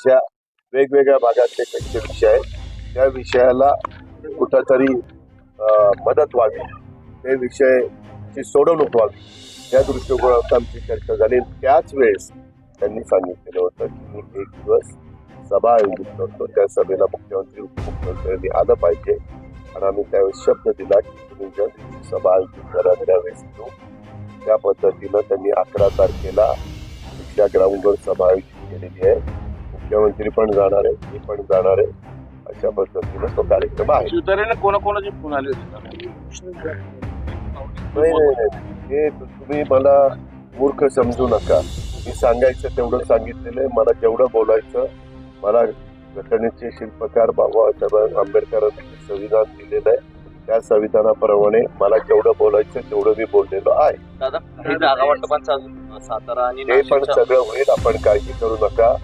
अशा वेगवेगळ्या भागातले त्यांचे विषय आहेत. त्या विषयाला कुठंतरी मदत व्हावी. ते विषयची सोडवणूक व्हावी. त्या दृष्टिकोनात आमची चर्चा झाली. त्याच वेळेस त्यांनी सांगितलेलं होतं की मी एक दिवस सभा आयोजित करतो. त्या सभेला मुख्यमंत्री उपमुख्यमंत्र्यांनी आलं पाहिजे. आणि आम्ही त्यावेळेस शब्द दिला की तुम्ही ज्या दिवशी सभा आयोजित करा त्यावेळेस येऊ त्या पद्धतीनं त्यांनी अकरा तारखेला त्या ग्राउंडवर सभा आयोजित केलेली आहे. मुख्यमंत्री पण जाणार आहे मी पण जाणार आहे. अशा पद्धतीनं तो कार्यक्रम आहे. शिवतारेने कोणाकोणाचे फोन आले होते? नाही नाही नाही. हे तुम्ही मला मूर्ख समजू नका. मी सांगायचं तेवढं सांगितलेलं आहे. मला जेवढं बोलायचं मला घटनेचे शिल्पकार बाबासाहेब आंबेडकरांनी संविधान दिलेलं आहे त्या संविधानाप्रमाणे मला जेवढं बोलायचं तेवढं मी बोललेलो आहे. दादा काही जागा वाटपांचा अजून सातारा आणि ते पण सगळं होईल. आपण काळजी करू नका.